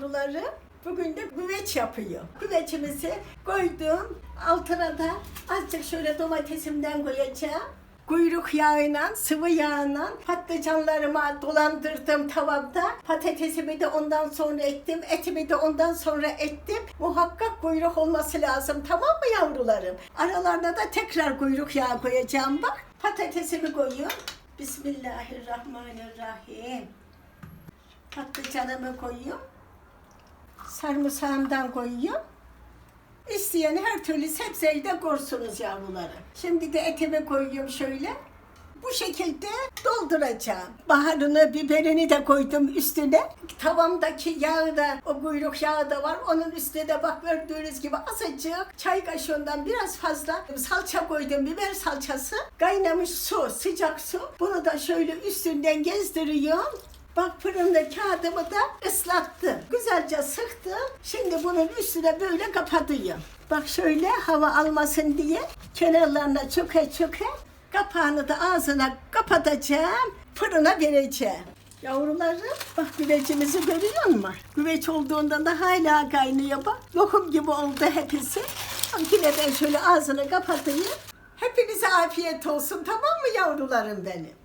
yavruları. Bugün de güveç yapıyor. Güvecimizi koydum. Altına da azıcık şöyle domatesimden koyacağım. Kuyruk yağıyla, sıvı yağıyla patlıcanlarımı dolandırdım tavada. Patatesimi de ondan sonra ektim. Etimi de ondan sonra ektim. Muhakkak kuyruk olması lazım. Tamam mı yavrularım? Aralarına da tekrar kuyruk yağı koyacağım bak. Patatesimi koyuyorum. Bismillahirrahmanirrahim. Patlıcanımı koyuyorum. Sarımsağımdan koyuyorum. İsteyen her türlü sebzeyi de korsunuz yavruları. Şimdi de etimi koyuyorum şöyle. Bu şekilde dolduracağım. Baharını, biberini de koydum üstüne. Tavamdaki yağı da, o kuyruk yağı da var. Onun üstüne de bak gördüğünüz gibi azıcık çay kaşığından biraz fazla salça koydum. Biber salçası. Kaynamış su, sıcak su. Bunu da şöyle üstünden gezdiriyorum. Bak fırında kağıdımı da ıslattım. Güzelce sıktım. Şimdi bunun üstüne böyle kapatıyorum. Bak şöyle hava almasın diye kenarlarına çöke çöke kapağını da ağzına kapatacağım. Fırına vereceğim. Yavrularım bak güvecimizi görüyor musun? Güveç olduğundan da hala kaynıyor bak. Lokum gibi oldu hepsi. Yine ben şöyle ağzını kapatayım. Hepinize afiyet olsun tamam mı yavrularım benim?